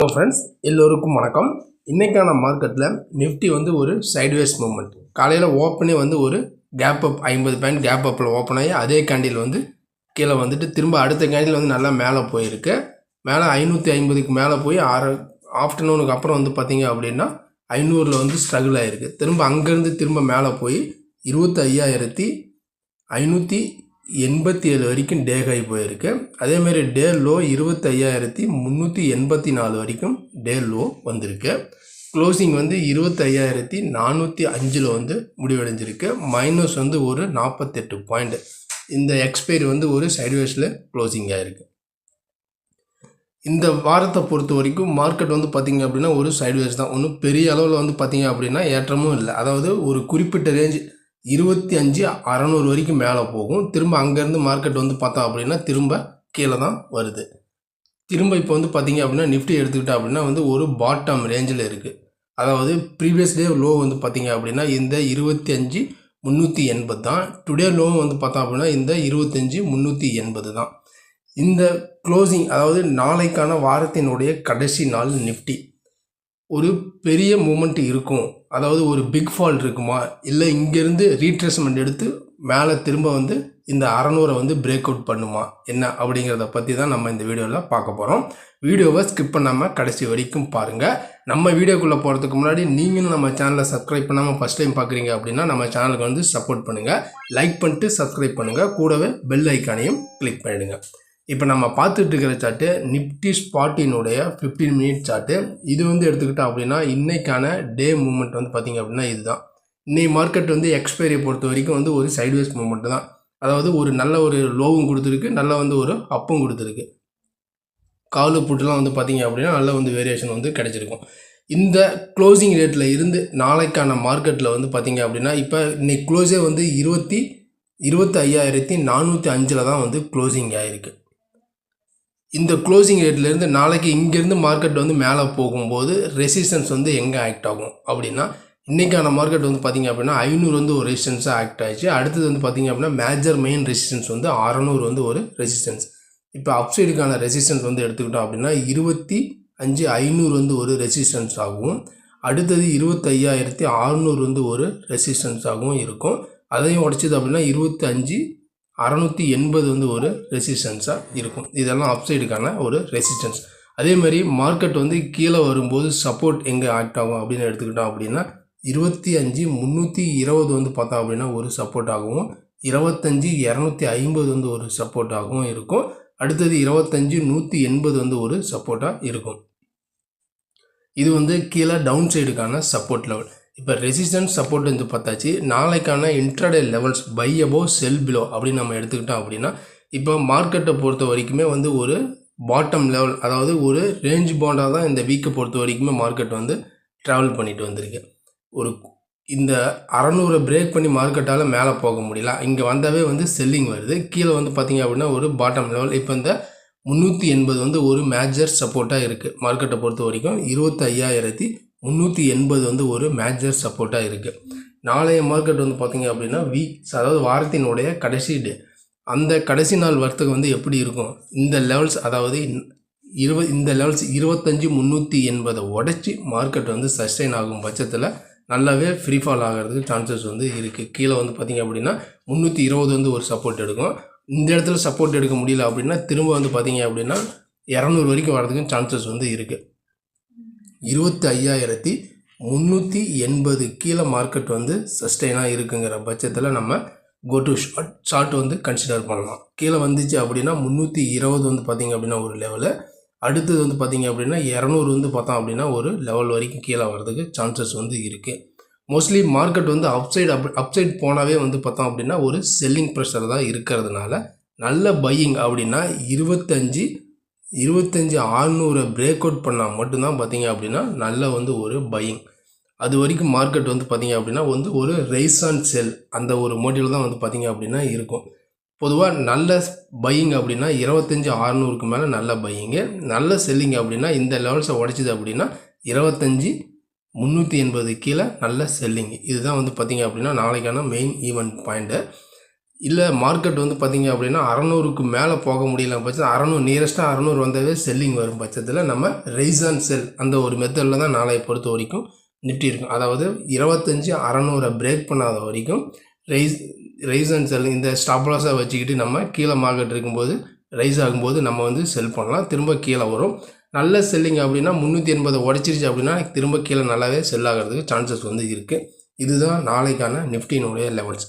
Hello friends எல்லோருக்கும் வணக்கம். இன்றைக்கான மார்க்கெட்டில் நிஃப்டி வந்து ஒரு சைட்வேஸ் மூமெண்ட் காலையில் ஓப்பனே வந்து ஒரு கேப் அப் ஐம்பது பாயிண்ட் கேப் அப்பில் ஓப்பன் ஆகி அதே கேண்டில் வந்து கீழே வந்துட்டு திரும்ப அடுத்த கேண்டில் வந்து நல்லா மேலே போயிருக்கு. மேலே ஐநூற்றி ஐம்பதுக்கு மேலே போய் ஆறு ஆஃப்டர்நூனுக்கு அப்புறம் வந்து பார்த்திங்க அப்படின்னா ஐநூறில் வந்து ஸ்ட்ரகிள் ஆகிருக்கு திரும்ப அங்கேருந்து திரும்ப மேலே போய் இருபத்தி ஐயாயிரத்தி ஐநூற்றி எண்பத்தி ஏழு வரைக்கும் டே ஹை போயிருக்கு. அதேமாரி டே லோ இருபத்தையாயிரத்தி முந்நூற்றி எண்பத்தி நாலு வரைக்கும் டே லோ வந்திருக்கு. க்ளோசிங் வந்து இருபத்தையாயிரத்தி நானூற்றி அஞ்சில் வந்து முடிவடைஞ்சிருக்கு. மைனஸ் வந்து ஒரு நாற்பத்தெட்டு பாயிண்ட் இந்த எக்ஸ்பைரி வந்து ஒரு சைட்வேஸில் க்ளோசிங் ஆகிருக்கு இந்த வாரத்தை பொறுத்த வரைக்கும் மார்க்கெட் வந்து பார்த்திங்க அப்படின்னா ஒரு சைட்வேஸ் தான். ஒன்றும் பெரிய அளவில் வந்து பார்த்திங்க அப்படின்னா ஏற்றமும் இல்லை. அதாவது ஒரு குறிப்பிட்ட ரேஞ்ச் இருபத்தி அஞ்சு அறநூறு வரைக்கும் மேலே போகும். திரும்ப அங்கேருந்து மார்க்கெட் வந்து பார்த்தோம் அப்படின்னா திரும்ப கீழே தான் வருது. திரும்ப இப்போ வந்து பார்த்தீங்க அப்படின்னா நிஃப்டி எடுத்துக்கிட்டோம் அப்படின்னா வந்து ஒரு பாட்டம் ரேஞ்சில் இருக்குது அதாவது ப்ரீவியஸ் டே லோ வந்து பார்த்தீங்க அப்படின்னா இந்த இருபத்தி அஞ்சு முந்நூற்றி எண்பது தான். டுடே லோ வந்து பார்த்தோம் அப்படின்னா இந்த இருபத்தஞ்சி முந்நூற்றி எண்பது தான். இந்த க்ளோசிங் அதாவது நாளைக்கான வாரத்தினுடைய கடைசி நாள் நிஃப்டி ஒரு பெரிய மூமெண்ட் இருக்கும். அதாவது ஒரு பிக் ஃபால் இருக்குமா? இல்லை இங்கேருந்து ரீட்ரேஸ்மெண்ட் எடுத்து மேலே திரும்ப வந்து இந்த அறநூறை வந்து பிரேக் அவுட் பண்ணுமா? என்ன அப்படிங்கிறத பற்றி தான் நம்ம இந்த வீடியோவில் பார்க்க போகிறோம் வீடியோவை ஸ்கிப் பண்ணாமல் கடைசி வரைக்கும் பாருங்கள் நம்ம வீடியோக்குள்ளே போகிறதுக்கு முன்னாடி நீங்களும் நம்ம சேனலை சப்ஸ்கிரைப் பண்ணாமல் ஃபஸ்ட் டைம் பார்க்குறீங்க அப்படின்னா நம்ம சேனலுக்கு வந்து சப்போர்ட் பண்ணுங்கள் லைக் பண்ணிட்டு சப்ஸ்கிரைப் பண்ணுங்கள் கூடவே பெல் ஐக்கானையும் கிளிக் பண்ணிவிடுங்க இப்போ நம்ம பார்த்துட்டு இருக்கிற சார்ட்டு நிப்டி ஸ்பாட்டினுடைய ஃபிஃப்டீன் மினிட் சார்ட்டு இது வந்து எடுத்துக்கிட்டோம் அப்படின்னா இன்றைக்கான டே மூமெண்ட் வந்து பார்த்திங்க அப்படின்னா இதுதான். இன்னைக்கு மார்க்கெட் வந்து எக்ஸ்பைரியை பொறுத்த வரைக்கும் வந்து ஒரு சைட்வேஸ் மூமெண்ட் தான். அதாவது ஒரு நல்ல ஒரு லோவும் கொடுத்துருக்கு நல்ல வந்து ஒரு அப்பும் கொடுத்துருக்கு. காலு புட்டுலாம் வந்து பார்த்திங்க அப்படின்னா நல்ல வந்து வேரியேஷன் வந்து கிடச்சிருக்கும். இந்த க்ளோசிங் ரேட்டில் இருந்து நாளைக்கான மார்க்கெட்டில் வந்து பார்த்திங்க அப்படின்னா இப்போ இன்னைக்கு க்ளோஸே வந்து இருபத்தி இருபத்தி ஐயாயிரத்தி நானூற்றி அஞ்சில் தான் வந்து க்ளோசிங் ஆகிருக்கு இந்த க்ளோசிங் ரேட்லேருந்து நாளைக்கு இங்கேருந்து மார்க்கெட் வந்து மேலே போகும்போது ரெசிஸ்டன்ஸ் வந்து எங்கே ஆக்ட் ஆகும்? அப்படின்னா இன்றைக்கான மார்க்கெட் வந்து பார்த்திங்க அப்படின்னா ஐநூறு வந்து ஒரு ரெசிஸ்டன்ஸாக ஆக்ட் ஆயிடுச்சு. அடுத்தது வந்து பார்த்திங்க அப்படின்னா மேஜர் மெயின் ரெசிஸ்டன்ஸ் வந்து அறநூறு வந்து ஒரு ரெசிஸ்டன்ஸ் இப்போ அப்சைடுக்கான ரெசிஸ்டன்ஸ் வந்து எடுத்துக்கிட்டோம் அப்படின்னா இருபத்தி அஞ்சு ஐநூறு வந்து ஒரு ரெசிஸ்டன்ஸ் ஆகும். அடுத்தது இருபத்தையாயிரத்தி அறநூறு வந்து ஒரு ரெசிஸ்டன்ஸாகவும் இருக்கும். அதையும் உடச்சிது அப்படின்னா இருபத்தி அஞ்சு அறநூற்றி எண்பது வந்து ஒரு ரெசிஸ்டன்ஸாக இருக்கும். இதெல்லாம் அப்சைடுக்கான ஒரு ரெசிஸ்டன்ஸ் அதே மாதிரி மார்க்கெட் வந்து கீழே வரும்போது சப்போர்ட் எங்கே ஆக்ட் ஆகும் அப்படின்னு எடுத்துக்கிட்டோம் அப்படின்னா இருபத்தி அஞ்சு முந்நூற்றி இருபது வந்து பார்த்தோம் அப்படின்னா ஒரு சப்போர்ட் ஆகவும் இருபத்தஞ்சி இரநூத்தி ஐம்பது வந்து ஒரு சப்போர்ட் ஆகவும் இருக்கும். அடுத்தது இருபத்தஞ்சி நூற்றி எண்பது வந்து ஒரு சப்போர்ட்டாக இருக்கும். இது வந்து கீழே டவுன் சைடுக்கான சப்போர்ட் லெவல் இப்போ ரெசிஸ்டன்ஸ் சப்போர்ட் வந்து பார்த்தாச்சு. நாளைக்கான intraday levels buy above sell below அப்படின்னு நம்ம எடுத்துக்கிட்டோம் அப்படின்னா இப்போ மார்க்கெட்டை பொறுத்த வரைக்குமே வந்து ஒரு பாட்டம் லெவல் அதாவது ஒரு ரேஞ்ச் பாண்டாக தான் இந்த வீக்கை பொறுத்த வரைக்குமே மார்க்கெட் வந்து ட்ராவல் பண்ணிட்டு வந்திருக்கு. ஒரு இந்த அறநூறை பிரேக் பண்ணி மார்க்கெட்டால் மேலே போக முடியல. இங்கே வந்தாவே வந்து செல்லிங் வருது. கீழே வந்து பார்த்திங்க அப்படின்னா ஒரு பாட்டம் லெவல் இப்போ இந்த முந்நூற்றி எண்பது வந்து ஒரு மேஜர் சப்போர்ட்டாக இருக்குது மார்க்கெட்டை பொறுத்த வரைக்கும். இருபத்தி ஐயாயிரத்தி முந்நூற்றி எண்பது வந்து ஒரு மேஜர் சப்போர்ட்டாக இருக்குது நாளைய மார்க்கெட் வந்து பார்த்திங்க அப்படின்னா வீக்ஸ் அதாவது வாரத்தினுடைய கடைசி டே அந்த கடைசி நாள் வர்த்தகம் வந்து எப்படி இருக்கும்? இந்த லெவல்ஸ் அதாவது இருபது இந்த லெவல்ஸ் இருபத்தஞ்சி முந்நூற்றி எண்பதை உடச்சி மார்க்கெட் வந்து சஸ்டைன் ஆகும் பட்சத்தில் நல்லாவே ஃப்ரீ ஃபால் ஆகிறதுக்கு சான்சஸ் வந்து இருக்குது கீழே வந்து பார்த்திங்க அப்படின்னா முந்நூற்றி இருபது வந்து ஒரு சப்போர்ட் எடுக்கும். இந்த இடத்துல சப்போர்ட் எடுக்க முடியல அப்படின்னா திரும்ப வந்து பார்த்திங்க அப்படின்னா இரநூறு வரைக்கும் வரதுக்கும் சான்சஸ் வந்து இருக்குது இருபத்தி ஐயாயிரத்தி முந்நூற்றி எண்பது கீழே மார்க்கெட் வந்து சஸ்டெயினாக இருக்குங்கிற பட்சத்தில் நம்ம கோ டு ஷார்ட் ஷார்ட் வந்து கன்சிடர் பண்ணலாம். கீழே வந்துச்சு அப்படின்னா முந்நூற்றி இருபது வந்து பார்த்திங்க அப்படின்னா ஒரு லெவலு அடுத்தது வந்து பார்த்திங்க அப்படின்னா இரநூறு வந்து பார்த்தோம் அப்படின்னா ஒரு லெவல் வரைக்கும் கீழே வர்றதுக்கு சான்சஸ் வந்து இருக்குது மோஸ்ட்லி மார்க்கெட் வந்து அப்சைடு அப் அப்சைட் போனாவே வந்து பார்த்தோம் அப்படின்னா ஒரு செல்லிங் ப்ரெஷர் தான் இருக்கிறதுனால நல்ல பையிங் அப்படின்னா இருபத்தஞ்சி இருபத்தஞ்சி ஆறுநூறை பிரேக் அவுட் பண்ணால் மட்டும்தான் பார்த்தீங்க அப்படின்னா நல்ல வந்து ஒரு பையிங் அது வரைக்கும் மார்க்கெட் வந்து பார்த்திங்க அப்படின்னா வந்து ஒரு ரைஸ் அண்ட் செல் அந்த ஒரு மோட்டிவில் தான் வந்து பார்த்திங்க அப்படின்னா இருக்கும். பொதுவாக நல்ல பையிங் அப்படின்னா இருபத்தஞ்சி ஆறுநூறுக்கு மேலே நல்ல பையிங்கு நல்ல செல்லிங் அப்படின்னா இந்த லெவல்ஸை உடச்சிது அப்படின்னா இருபத்தஞ்சி முந்நூற்றி எண்பது கீழே நல்ல செல்லிங் இதுதான் வந்து பார்த்திங்க அப்படின்னா நாளைக்கான மெயின் ஈவெண்ட் பாயிண்ட்டு இல்லை மார்க்கெட் வந்து பார்த்திங்க அப்படின்னா அறநூறுக்கு மேலே போக முடியல பட்சத்தில் அறநூறு நியரஸ்ட்டாக அறநூறு வந்தாவே செல்லிங் வரும் பட்சத்தில் நம்ம ரைஸ் அண்ட் செல் அந்த ஒரு மெத்தடில் தான் நாளையை பொறுத்த வரைக்கும் நிஃப்டி இருக்கும். அதாவது இருபத்தஞ்சி அறநூறை பிரேக் பண்ணாத வரைக்கும் ரைஸ் ரைஸ் அண்ட் செல் இந்த ஸ்டாப்லாஸாக வச்சுக்கிட்டு நம்ம கீழே மார்க்கெட் இருக்கும்போது ரைஸ் ஆகும்போது நம்ம வந்து செல் பண்ணலாம். திரும்ப கீழே வரும். நல்ல செல்லிங் அப்படின்னா முந்நூற்றி எண்பதை உடச்சிருச்சு அப்படின்னா திரும்ப கீழே நல்லாவே செல் ஆகிறதுக்கு சான்சஸ் வந்து இருக்குது இதுதான் நாளைக்கான நிஃப்டியினுடைய லெவல்ஸ்